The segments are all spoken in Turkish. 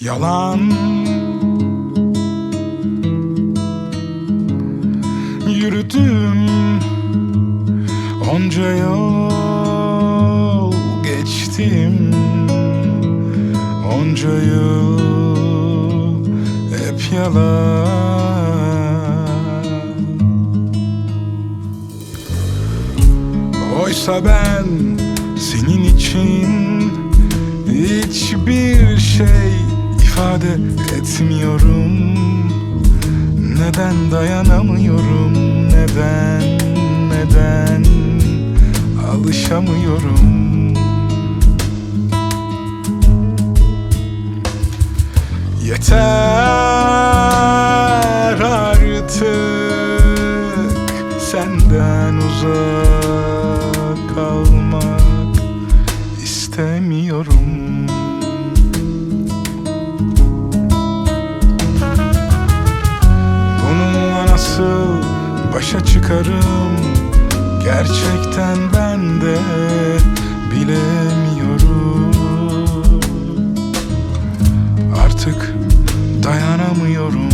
Yalan. Yürüdüm Onca yol geçtim. Onca yıl hep yalan. Oysa ben senin için hiçbir şey ifade etmiyorum. Neden dayanamıyorum? Neden? Neden? Alışamıyorum. Yeter artık. Senden uzak kalmak istemiyorum başa çıkarım Gerçekten ben de bilemiyorum. Artık dayanamıyorum.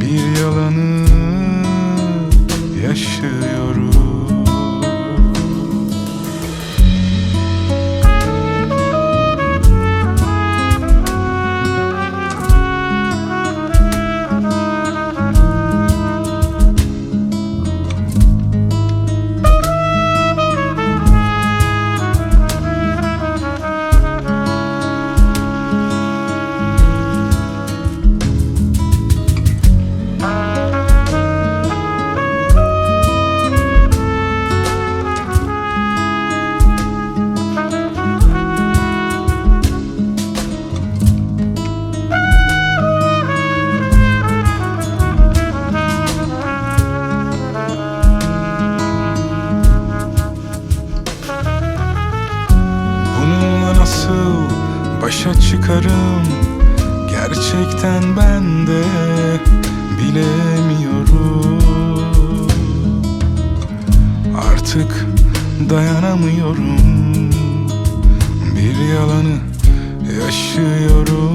Bir yalanı yaşıyorum nasıl başa çıkarım? Gerçekten ben de bilemiyorum. Artık dayanamıyorum. Bir yalanı yaşıyorum.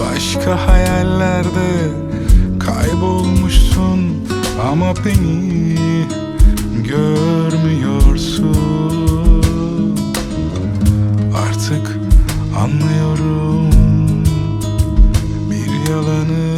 Başka hayallerde kaybolmuşsun Ama beni görmüyorsun artık anlıyorum. Bir yalanı